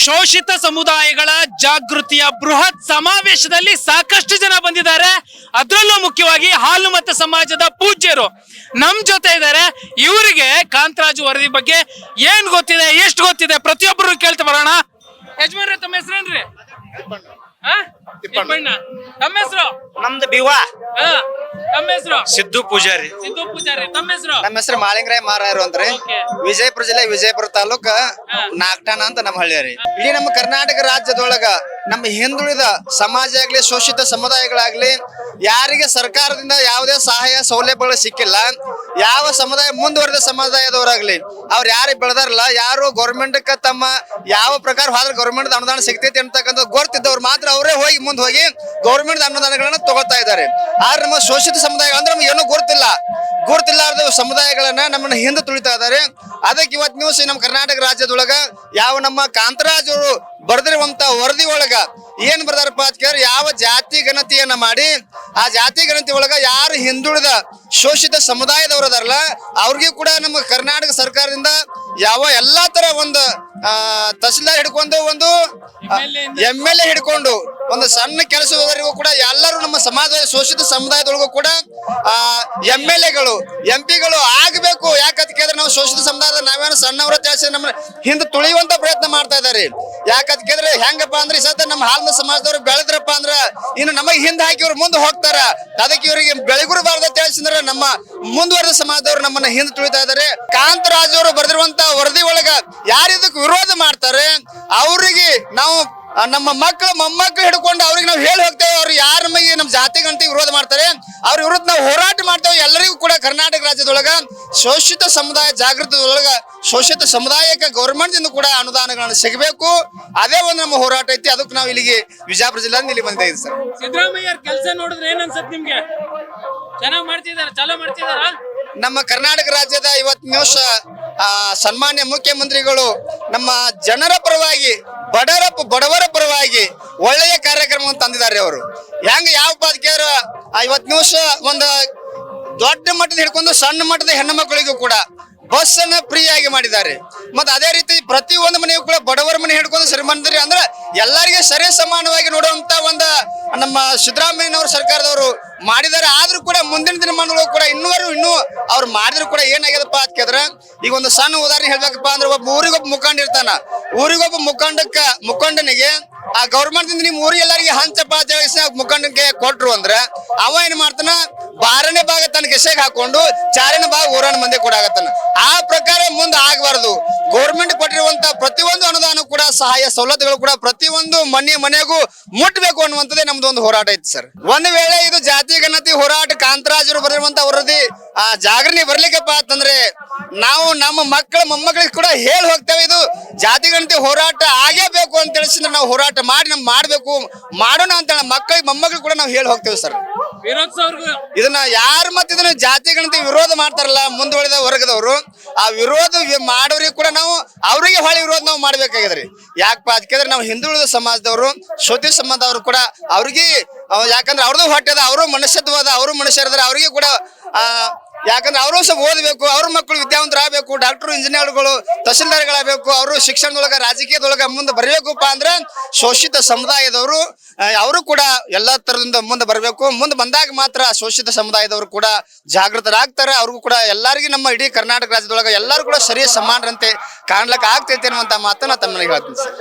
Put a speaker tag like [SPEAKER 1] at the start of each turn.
[SPEAKER 1] ಶೋಷಿತ ಸಮುದಾಯಗಳ ಜಾಗೃತಿಯ ಬೃಹತ್ ಸಮಾವೇಶದಲ್ಲಿ ಸಾಕಷ್ಟು ಜನ ಬಂದಿದ್ದಾರೆ. ಅದರಲ್ಲೂ ಮುಖ್ಯವಾಗಿ ಹಾಲು ಮತ್ತು ಸಮಾಜದ ಪೂಜ್ಯರು. ನಮ್ ಜೊತೆ ಇದ್ದಾರೆ. ಇವರಿಗೆ ಕಾಂತರಾಜು ವರದಿ ಬಗ್ಗೆ ಏನ್ ಗೊತ್ತಿದೆ, ಎಷ್ಟು ಗೊತ್ತಿದೆ ಪ್ರತಿಯೊಬ್ಬರು ಕೇಳ್ತಾ ಬರೋಣ. ಯಜಮಾನ್ರೆ, ತಮ್ಮ ಹೆಸರೇನ್ರಿ? ತಿಪ್ಪಣ್ಣ. ತಮ್ಮ ಹೆಸರು?
[SPEAKER 2] ನಮ್ದು ಬಿವಾ
[SPEAKER 1] ತಮ್ಮ ಹೆಸರು?
[SPEAKER 2] ಸಿದ್ದು ಪೂಜಾರಿ.
[SPEAKER 1] ಸಿದ್ದು ಪೂಜಾರಿ. ತಮ್ಮ ಹೆಸರು?
[SPEAKER 3] ನಮ್ಮ ಹೆಸರು ಮಾಳಿಂಗರಾಯ ಮಾರಾಯರು ಅಂತ್ರಿ
[SPEAKER 1] Okay.
[SPEAKER 3] ವಿಜಯಪುರ ಜಿಲ್ಲೆ ವಿಜಯಪುರ ತಾಲೂಕ ನಾಗಟಾನ ಅಂತ ನಮ್ಮ ಹಳ್ಳಿ ರೀ. ಇಡೀ ನಮ್ಮ ಕರ್ನಾಟಕ ರಾಜ್ಯದೊಳಗ ನಮ್ಮ ಹಿಂದುಳಿದ ಸಮಾಜ ಆಗ್ಲಿ ಶೋಷಿತ ಸಮುದಾಯಗಳಾಗ್ಲಿ ಯಾರಿಗೆ ಸರ್ಕಾರದಿಂದ ಯಾವುದೇ ಸಹಾಯ ಸೌಲಭ್ಯಗಳು ಸಿಕ್ಕಿಲ್ಲ ಯಾವ ಸಮುದಾಯ ಮುಂದುವರೆದ ಸಮುದಾಯದವರಾಗ್ಲಿ, ಅವ್ರು ಯಾರು ಬೆಳೆದಾರಲ್ಲ, ಯಾರು ಗೌರ್ಮೆಂಟ್ ತಮ್ಮ ಯಾವ ಪ್ರಕಾರ ಹೋದ್ರೆ ಗೌರ್ಮೆಂಟ್ ಅನುದಾನ ಸಿಗ್ತೈತಿ ಅಂತಕ್ಕಂಥ ಗೊತ್ತಿದ್ದವ್ರು ಮಾತ್ರ ಅವರೇ ಹೋಗಿ ಮುಂದೆ ಹೋಗಿ ಗೌರ್ಮೆಂಟ್ ಅನುದಾನಗಳನ್ನ ತಗೋತಾ ಇದ್ದಾರೆ. ಆದ್ರೆ ನಮ್ಮ ಶೋಷಿತ ಸಮುದಾಯ ಅಂದ್ರೆ ನಮ್ಗೆ ಏನೋ ಗೊತ್ತಿಲ್ಲ. ಸಮುದಾಯಗಳನ್ನ ನಮ್ಮನ್ನ ಹಿಂದೆ ತುಳಿತಾ ಇದ್ದಾರೆ. ಅದಕ್ಕೆ ಇವತ್ತು ನ್ಯೂಸ್ ನಮ್ಮ ಕರ್ನಾಟಕ ರಾಜ್ಯದೊಳಗ ಯಾವ ನಮ್ಮ ಕಾಂತರಾಜ್ ಅವರು ಬರೆದಿರುವಂತ ವರದಿ ಒಳಗ ಏನ್ ಬರ್ದಾರಪ್ಪ ಕೇಳಿದ್ರೆ ಯಾವ ಜಾತಿ ಗಣತಿಯನ್ನ ಮಾಡಿ ಆ ಜಾತಿ ಗಣತಿ ಒಳಗ ಯಾರು ಹಿಂದುಳಿದ ಶೋಷಿತ ಸಮುದಾಯದವರು ಅದಾರಲ್ಲ ಅವ್ರಿಗೆ ಕೂಡ ನಮ್ಮ ಕರ್ನಾಟಕ ಸರ್ಕಾರದಿಂದ ಯಾವ ಎಲ್ಲಾ ತರ ಒಂದು ಆ, ತಹಸೀಲ್ದಾರ್ ಹಿಡ್ಕೊಂಡು ಒಂದು ಎಂ ಎಲ್ ಎ ಹಿಡ್ಕೊಂಡು ಒಂದು ಸಣ್ಣ ಕೆಲಸದವರಿಗೂ ಕೂಡ, ಎಲ್ಲರೂ ನಮ್ಮ ಸಮಾಜದ ಶೋಷಿತ ಸಮುದಾಯದೊಳಗೂ ಕೂಡ ಎಂ ಎಲ್ ಎಗಳು, ಎಂ ಪಿಗಳು ಆಗಬೇಕು. ಯಾಕಂತ ಕೇಳಿದ್ರೆ ನಾವು ಶೋಷಿತ ಸಮುದಾಯದ ನಾವೇನು ಸಣ್ಣವರ ಜಾಸ್ತಿ ನಮ್ಮ ಹಿಂದೆ ತುಳಿಯುವಂತ ಪ್ರಯತ್ನ ಮಾಡ್ತಾ ಇದ್ದಾರೆ. ಯಾಕಂತ ಕೇಳಿದ್ರೆ ಹೆಂಗಪ್ಪ ಅಂದ್ರೆ ಈ ಸತ ನಮ್ಮ ಹಾಲಿನ ಸಮಾಜದವ್ರು ಬೆಳೆದ್ರಪ್ಪ ಅಂದ್ರ ಇನ್ನು ನಮಗೆ ಹಿಂದೆ ಹಾಕಿ ಇವ್ರು ಮುಂದೆ ಹೋಗ್ತಾರ. ಅದಕ್ಕೆ ಇವರಿಗೆ ಬೆಳಗುರಬಾರ್ದು ಅಂತ ಹೇಳಿಸಿದ್ರೆ ನಮ್ಮ ಮುಂದುವರೆದ ಸಮಾಜದವರು ನಮ್ಮನ್ನ ಹಿಂದೆ ತುಳಿತಾ ಇದ್ದಾರೆ. ಕಾಂತರಾಜ್ ಅವರು ಬರೆದಿರುವಂತ ವರದಿ ಒಳಗ ಯಾರು ವಿರೋಧ ಮಾಡ್ತಾರೆ. ಅವರಿಗೆ ನಾವು ನಮ್ಮ ಮಕ್ಕಳು ಮೊಮ್ಮಕ್ಕಳು ಹಿಡ್ಕೊಂಡು ಅವ್ರಿಗೆ ನಾವು ಹೇಳಿ ಹೋಗ್ತೇವೆ ಅವ್ರು ಯಾರ ನಮಗೆ ನಮ್ಮ ಜಾತಿ ಗಂಟೆ ವಿರೋಧ ಮಾಡ್ತಾರೆ. ಅವ್ರ ವಿರುದ್ಧ ನಾವು ಹೋರಾಟ ಮಾಡ್ತೇವೆ. ಎಲ್ಲರಿಗೂ ಕೂಡ ಕರ್ನಾಟಕ ರಾಜ್ಯದೊಳಗ ಶೋಷಿತ ಸಮುದಾಯ ಜಾಗೃತದೊಳಗ ಶೋಷಿತ ಸಮುದಾಯಕ್ಕೆ ಗೌರ್ಮೆಂಟ್ ದಿಂದ ಕೂಡ ಅನುದಾನಗಳನ್ನು ಸಿಗಬೇಕು. ಅದೇ ಒಂದು ನಮ್ಮ ಹೋರಾಟ ಐತಿ. ಅದಕ್ಕೆ ನಾವು ಇಲ್ಲಿಗೆ ವಿಜಯಪುರ ಜಿಲ್ಲೆ ಇಲ್ಲಿ ಬಂದಿದ್ದೀವಿ ಸರ್.
[SPEAKER 1] ಸಿದ್ದರಾಮಯ್ಯ ಕೆಲಸ ನೋಡಿದ್ರೆ ಏನ್ ಅನ್ಸತ್ ನಿಮ್ಗೆ? ಚೆನ್ನಾಗಿ ಮಾಡ್ತಿದಾರ ಚಲೋ ಮಾಡ್ತಿದಾರ?
[SPEAKER 3] ನಮ್ಮ ಕರ್ನಾಟಕ ರಾಜ್ಯದ ಇವತ್ತು ನಿಮಿಷ ಸನ್ಮಾನ್ಯ ಮುಖ್ಯಮಂತ್ರಿಗಳು ನಮ್ಮ ಜನರ ಪರವಾಗಿ ಬಡವರ ಬಡವರ ಪರವಾಗಿ ಒಳ್ಳೆಯ ಕಾರ್ಯಕ್ರಮವನ್ನು ತಂದಿದ್ದಾರೆ ಅವರು. ಹೆಂಗ ಯಾವ ಕೇಳಿದ್ರೆ ಐವತ್ತು ನಿಮಿಷ ಒಂದು ದೊಡ್ಡ ಮಟ್ಟದ ಹಿಡ್ಕೊಂಡು ಸಣ್ಣ ಮಟ್ಟದ ಹೆಣ್ಣು ಮಕ್ಕಳಿಗೂ ಕೂಡ ಬಸ್ ಅನ್ನ ಫ್ರೀ ಆಗಿ ಮಾಡಿದ್ದಾರೆ. ಮತ್ತೆ ಅದೇ ರೀತಿ ಪ್ರತಿ ಒಂದು ಮನೆಯು ಕೂಡ ಬಡವರ ಮನೆ ಹಿಡ್ಕೊಂಡು ಶ್ರೀಮಂತರಿ ಅಂದ್ರೆ ಎಲ್ಲರಿಗೆ ಸರಿ ಸಮಾನವಾಗಿ ನೋಡುವಂತ ಒಂದು ನಮ್ಮ ಸಿದ್ದರಾಮಯ್ಯನವ್ರ ಸರ್ಕಾರದವರು ಮಾಡಿದ್ದಾರೆ. ಆದ್ರೂ ಕೂಡ ಮುಂದಿನ ದಿನಮಾನಗಳು ಕೂಡ ಇನ್ನೂವರೆಗೂ ಇನ್ನೂ ಅವ್ರು ಮಾಡಿದ್ರು ಕೂಡ ಏನಾಗ್ಯದಪ್ಪ ಅಂತ ಕೇಳಿದ್ರೆ, ಈಗ ಒಂದು ಸಣ್ಣ ಉದಾಹರಣೆ ಹೇಳ್ಬೇಕಪ್ಪ ಅಂದ್ರೆ ಒಬ್ಬ ಊರಿಗೊಬ್ಬ ಮುಖಂಡ ಇರ್ತಾನ. ಊರಿಗೊಬ್ಬ ಮುಖಂಡಕ್ಕ, ಮುಖಂಡನಿಗೆ ಆ ಗೌರ್ಮೆಂಟ್ ನಿಮ್ ಊರಿಗೆ ಎಲ್ಲರಿಗೆ ಹಂಚ ಹೇಳಿ ಕೊಟ್ರು ಅಂದ್ರೆ ಅವ ಏನ್ ಮಾಡ್ತಾನ? ಬಾರನೇ ಭಾಗ ತನ್ನ ಗೆಸೆಗೆ ಹಾಕೊಂಡು ಚಾರನೇ ಭಾಗ ಊರನ ಮಂದಿ ಕೂಡ ಆಗತ್ತಾನ. ಆ ಪ್ರಕಾರ ಮುಂದೆ ಆಗಬಾರದು. ಗೌರ್ಮೆಂಟ್ ಕೊಟ್ಟಿರುವಂತ ಪ್ರತಿಯೊಂದು ಅನುದಾನ ಕೂಡ ಸಹಾಯ ಸವಲತ್ತುಗಳು ಕೂಡ ಪ್ರತಿಯೊಂದು ಮನೆ ಮನೆಗೂ ಮುಟ್ಟಬೇಕು ಅನ್ನುವಂಥದ್ದೇ ನಮ್ದು ಒಂದು ಹೋರಾಟ ಐತಿ ಸರ್. ಒಂದ್ ವೇಳೆ ಇದು ಜಾತಿ ಗಣತಿ ಹೋರಾಟ ಕಾಂತರಾಜರು ಬರೆದಿರುವಂತ ಅವರದಿ ಆ ಜಾಗರಣೆ ಬರ್ಲಿಕ್ಕಪ್ಪ ಅಂತಂದ್ರೆ ನಾವು ನಮ್ಮ ಮಕ್ಕಳ ಮೊಮ್ಮಕ್ಕಳಿಗೆ ಕೂಡ ಹೇಳಿ ಹೋಗ್ತೇವೆ. ಇದು ಜಾತಿ ಗಣತಿ ಹೋರಾಟ ಆಗೇಬೇಕು ಅಂತ ತಿಳಿಸಿದ್ರೆ ನಾವು ಹೋರಾಟ ಮಾಡಿ ನಾವು ಮಾಡ್ಬೇಕು. ಮಾಡೋಣ ಅಂತ ಮಕ್ಕಳಿಗೆ ಮೊಮ್ಮಕ್ಕಳಿಗೆ ಕೂಡ ನಾವು ಹೇಳಿ ಹೋಗ್ತೇವೆ ಸರ್. ಇದನ್ನ ಯಾರು ಮತ್ತೆ ಇದನ್ನ ಜಾತಿ ಗಣತಿ ವಿರೋಧ ಮಾಡ್ತಾರಲ್ಲ ಮುಂದುವರೆದ ವರ್ಗದವರು ಆ ವಿರೋಧ ಮಾಡೋರಿಗೆ ಕೂಡ ನಾವು ಅವರಿಗೆ ಹೊಳೆ ವಿರೋಧ ನಾವು ಮಾಡ್ಬೇಕಾಗಿದ್ರಿ. ಯಾಕಪ್ಪ ಅದಕ್ಕೆ ನಾವು ಹಿಂದುಳಿದ ಸಮಾಜದವರು ಶೋತಿ ಸಮಾಜದವರು ಕೂಡ ಅವ್ರಿಗೆ ಅವ್ ಯಾಕಂದ್ರೆ ಅವ್ರದ್ದು ಹೊಟ್ಟೆದ ಅವರು ಮನುಷ್ಯತ್ವದ ಅವರು ಮನುಷ್ಯರದಾರ ಅವ್ರಿಗೆ ಕೂಡ ಆ ಯಾಕಂದ್ರೆ ಅವರು ಸಹ ಓದಬೇಕು, ಅವ್ರ ಮಕ್ಕಳು ವಿದ್ಯಾವಂತರಾಗಬೇಕು ಡಾಕ್ಟರ್ ಇಂಜಿನಿಯರ್ಗಳು ತಹಸೀಲ್ದಾರ್ಗಳಾಗಬೇಕು, ಅವರು ಶಿಕ್ಷಣದೊಳಗ, ರಾಜಕೀಯದೊಳಗ ಮುಂದೆ ಬರಬೇಕಪ್ಪ ಅಂದ್ರೆ ಶೋಷಿತ ಸಮುದಾಯದವರು ಅವರು ಕೂಡ ಎಲ್ಲಾ ತರದಿಂದ ಮುಂದೆ ಬರಬೇಕು. ಮುಂದೆ ಬಂದಾಗ ಮಾತ್ರ ಶೋಷಿತ ಸಮುದಾಯದವರು ಕೂಡ ಜಾಗೃತರಾಗ್ತಾರೆ. ಅವ್ರಿಗೂ ಕೂಡ ಎಲ್ಲರಿಗೂ ನಮ್ಮ ಇಡೀ ಕರ್ನಾಟಕ ರಾಜ್ಯದೊಳಗ ಎಲ್ಲರೂ ಕೂಡ ಸರಿಯ ಸಮಾನರಂತೆ ಕಾಣ್ಲಿಕ್ಕೆ ಆಗ್ತೈತೆ ಅನ್ನುವಂತ ಮಾತನ್ನ ತಮ್ಮನಿಗೆ ಹೇಳ್ತೀನಿ ಸರ್.